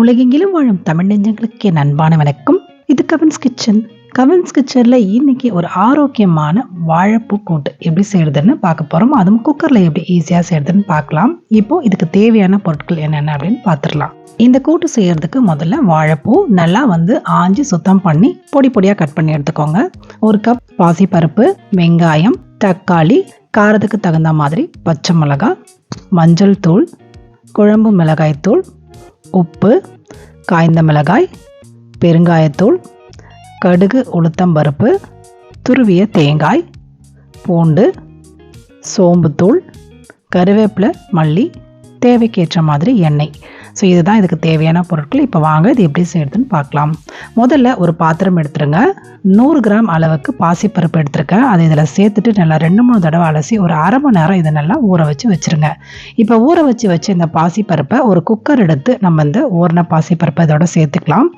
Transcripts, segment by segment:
உலகெங்கிலும் வாழும் தமிழ் நெஞ்சங்களுக்கு என் அன்பான வணக்கம். இது கவின்ஸ் கிச்சன். கவின்ஸ் கிச்சனில் இன்னைக்கு ஒரு ஆரோக்கியமான வாழைப்பூ கூட்டு எப்படி செய்யறதுன்னு பார்க்க போகிறோம் அதுவும் குக்கரில் எப்படி ஈஸியாக செய்யறதுன்னு பார்க்கலாம். இப்போ இதுக்கு தேவையான பொருட்கள் என்னென்ன அப்படின்னு பார்த்துடலாம். இந்த கூட்டு செய்யறதுக்கு முதல்ல வாழைப்பூ நல்லா வந்து ஆஞ்சி சுத்தம் பண்ணி பொடி பொடியாக கட் பண்ணி எடுத்துக்கோங்க. ஒரு கப் பாசிப்பருப்பு வெங்காயம் தக்காளி காரத்துக்கு தகுந்த மாதிரி பச்சை மிளகாய் மஞ்சள் தூள் குழம்பு மிளகாய் தூள் உப்பு காய்ந்த மிளகாய் பெருங்காயத்தூள் கடுகு உளுத்தம்பருப்பு துருவிய தேங்காய் பூண்டு சோம்புத்தூள் கருவேப்பிலை மல்லி தேவைக்கேற்ற மாதிரி எண்ணெய். ஸோ இதுதான் இதுக்கு தேவையான பொருட்கள். இப்போ வாங்க இது எப்படி செய்யறதுன்னு பார்க்கலாம். முதல்ல ஒரு பாத்திரம் எடுத்துருங்க. நூறு கிராம் அளவுக்கு பாசிப்பருப்பு எடுத்துருக்கேன். அதை இதில் சேர்த்துட்டு நல்லா ரெண்டு மூணு தடவை அலசி ஒரு அரை மணி நேரம் இதை நல்லா ஊற வச்சு வச்சுருங்க. இப்போ ஊற வச்சு வச்சு இந்த பாசிப்பருப்பை ஒரு குக்கர் எடுத்து நம்ம இந்த ஊறின பாசிப்பருப்பை இதோட சேர்த்துக்கலாம்.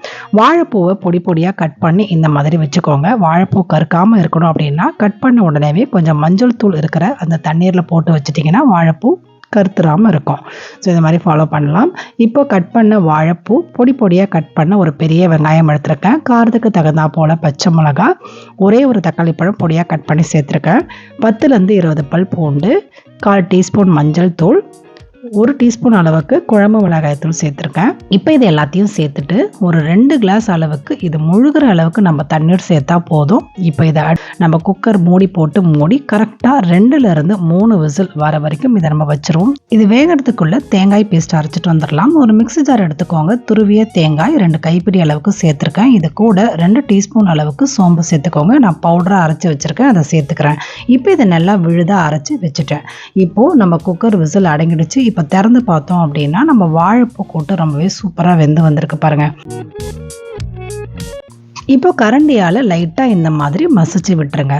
வாழைப்பூவை பொடி பொடியாக கட் பண்ணி இந்த மாதிரி வச்சுக்கோங்க. வாழைப்பூ கருக்காமல் இருக்கணும் அப்படின்னா கட் பண்ண உடனேவே கொஞ்சம் மஞ்சள் தூள் இருக்கிற அந்த தண்ணீரில் போட்டு வச்சுட்டிங்கன்னா வாழைப்பூ கருத்துறாமல் இருக்கும். ஸோ இந்த மாதிரி ஃபாலோ பண்ணலாம். இப்போ கட் பண்ண வாழைப்பூ பொடி பொடியாக கட் பண்ண ஒரு பெரிய வெங்காயம் எடுத்திருக்கேன். காரத்துக்கு தகுந்தா போல் பச்சை மிளகா ஒரே ஒரு தக்காளி பழம் பொடியாக கட் பண்ணி சேர்த்துருக்கேன். பத்துலேருந்து இருபது பல் பூண்டு கால் டீஸ்பூன் மஞ்சள் தூள் ஒரு டீஸ்பூன் அளவுக்கு குழம்பு மிளகாய்த்தூள் சேர்த்துருக்கேன். இப்போ இது எல்லாத்தையும் சேர்த்துட்டு ஒரு ரெண்டு கிளாஸ் அளவுக்கு இது முழுகிற அளவுக்கு நம்ம தண்ணீர் சேர்த்தா போதும். இப்போ இதை நம்ம குக்கர் மூடி போட்டு மூடி கரெக்டாக ரெண்டுலேருந்து மூணு விசில் வர வரைக்கும் இதை நம்ம வச்சுருவோம். இது வேகிறதுக்குள்ளே தேங்காய் பேஸ்ட் அரைச்சிட்டு வந்துடலாம் ஒரு மிக்ஸி ஜார் எடுத்துக்கோங்க. துருவிய தேங்காய் ரெண்டு கைப்பிடி அளவுக்கு சேர்த்துருக்கேன். இது கூட ரெண்டு டீஸ்பூன் அளவுக்கு சோம்பு சேர்த்துக்கோங்க. நான் பவுடராக அரைச்சி வச்சுருக்கேன். அதை சேர்த்துக்கிறேன். இப்போ இதை நல்லா விழுதாக அரைச்சி வச்சுட்டேன். இப்போது நம்ம குக்கர் விசில் அடங்கிடுச்சு. இப்போ திறந்து பார்த்தோம் அப்படின்னா நம்ம வாழைப்பூ கூட்டு ரொம்பவே சூப்பராக வெந்து வந்திருக்கு பாருங்க. இப்போ கரண்டியால் லைட்டாக இந்த மாதிரி மசிச்சு விட்டுருங்க.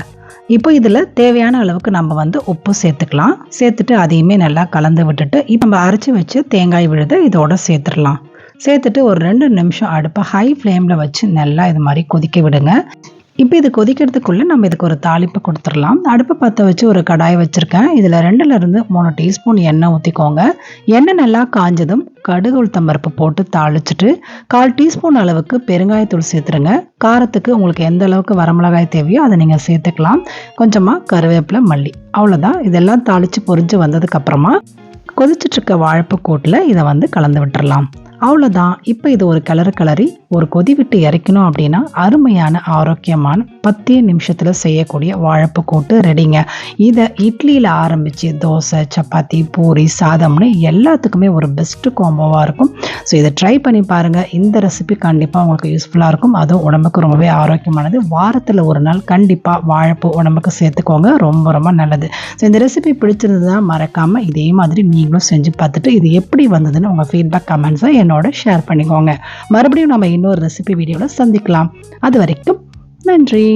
இப்போ இதில் தேவையான அளவுக்கு நம்ம வந்து உப்பு சேர்த்துக்கலாம். சேர்த்துட்டு அதையுமே நல்லா கலந்து விட்டுட்டு இப்போ நம்ம அரைச்சி வச்சு தேங்காய் விழுத இதோட சேர்த்துடலாம். சேர்த்துட்டு ஒரு ரெண்டு நிமிஷம் அடுப்பை ஹை ஃப்ளேமில் வச்சு நல்லா இது மாதிரி கொதிக்க விடுங்க. இப்போ இது கொதிக்கிறதுக்குள்ளே நம்ம இதுக்கு ஒரு தாளிப்பு கொடுத்துடலாம். அடுப்பை பற்ற வச்சு ஒரு கடாய் வச்சுருக்கேன். இதில் ரெண்டுலேருந்து மூணு டீஸ்பூன் எண்ணெய் ஊற்றிக்கோங்க எண்ணெய் நல்லா காஞ்சதும் கடுகு உளுத்தம்பருப்பு போட்டு தாளிச்சிட்டு கால் டீஸ்பூன் அளவுக்கு பெருங்காயத்தூள் சேர்த்துருங்க. காரத்துக்கு உங்களுக்கு எந்த அளவுக்கு வரமிளகாய் தேவையோ அதை நீங்கள் சேர்த்துக்கலாம். கொஞ்சமாக கருவேப்பிலை மல்லி. அவ்வளோதான் இதெல்லாம் தாளித்து பொறிஞ்சு வந்ததுக்கப்புறமா கொதிச்சிட்ருக்க வாழைப்பு கூட்டில் இதை வந்து கலந்து விட்டுறலாம். அவ்வளோதான் இப்போ இது ஒரு கிளறு கிளறி ஒரு கொதி விட்டு இறக்கணும் அப்படின்னா அருமையான ஆரோக்கியமான பத்தே நிமிஷத்தில் செய்யக்கூடிய வாழைப்பு கூட்டு ரெடிங்க. இதை இட்லியில் ஆரம்பித்து தோசை சப்பாத்தி பூரி சாதம்னு எல்லாத்துக்குமே ஒரு பெஸ்ட்டு காம்போவாக இருக்கும். ஸோ இதை ட்ரை பண்ணி பாருங்கள் இந்த ரெசிபி கண்டிப்பாக உங்களுக்கு யூஸ்ஃபுல்லாக இருக்கும். அதுவும் உடம்புக்கு ரொம்பவே ஆரோக்கியமானது. வாரத்தில் ஒரு நாள் கண்டிப்பாக வாழைப்பு உடம்புக்கு சேர்த்துக்கோங்க. ரொம்ப ரொம்ப நல்லது. ஸோ இந்த ரெசிபி பிடிச்சிருந்ததுன்னா மறக்காமல் இதே மாதிரி நீங்களும் செஞ்சு பார்த்துட்டு இது எப்படி வந்ததுன்னு உங்கள் ஃபீட்பேக் கமெண்ட்ஸை என்னோட ஷேர் பண்ணிக்கோங்க. மறுபடியும் நம்ம இன்னொரு ரெசிபி வீடியோவில் சந்திக்கலாம். அது வரைக்கும் நன்றி.